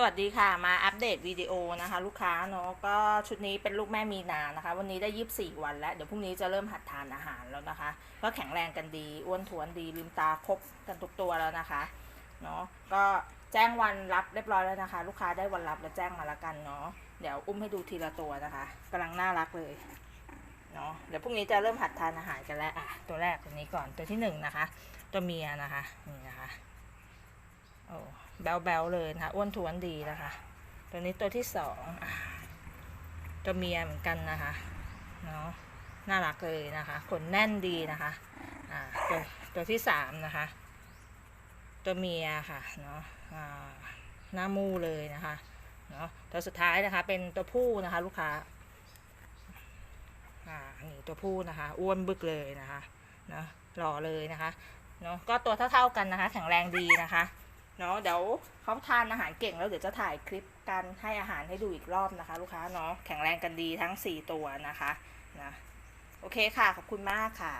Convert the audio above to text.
สวัสดีค่ะมาอัปเดตวิดีโอนะคะ ลูกค้าเนาะก็ชุดนี้เป็นลูกแม่มีนานะคะ วันนี้ได้ยีิบสี่วันแล้ว เดี๋ยวพรุ่งนี้จะเริ่มหัดทานอาหารแล้วนะคะ ก็แข็งแรงกันดีอ้วนท้วนดีลืมตาครบกันทุกตัวแล้วนะคะเนาะก็แจ้งวันรับเรียบร้อยแล้วนะคะ ลูกค้าได้วันรับแล้วแจ้งมาละกันเนาะเดี๋ยวอุ้มให้ดูทีละตัวนะคะกำลังน่ารักเลยเนาะเดี๋ยวพรุ่งนี้จะเริ่มหัดทานอาหารกันแล้วอะตัวแรกตัวนี้ก่อนตัวที่หนึ่งนะคะ ตัวเมียนะคะนี่นะคะ แบลแบลเลยนะคะอ้วนท้วนดีนะคะ ตัวนี้ตัวที่สองตัวเมียเหมือนกันนะคะเนาะน่ารักเลยนะคะขนแน่นดีนะคะอ่าตัวตัวที่สามนะคะ ตัวเมียค่ะเนาะอ่าหน้ามูเลยนะคะเนาะตัวสุดท้ายนะคะเป็นตัวผู้นะคะลูกค้าอ่านี่ตัวผู้นะคะ อ้วนบึกเลยนะคะเนาะหล่อเลยนะคะเนาะก็ตัวเท่าๆกันนะคะ แข็งแรงดีนะคะ เนาะเดี๋ยวเขาทานอาหารเก่งแล้วเดี๋ยวจะถ่ายคลิปการให้อาหารให้ดูอีกรอบนะคะ ลูกค้าเนาะแข็งแรงกันดีทั้ง 4 ตัวนะคะนะโอเคค่ะ ขอบคุณมากค่ะ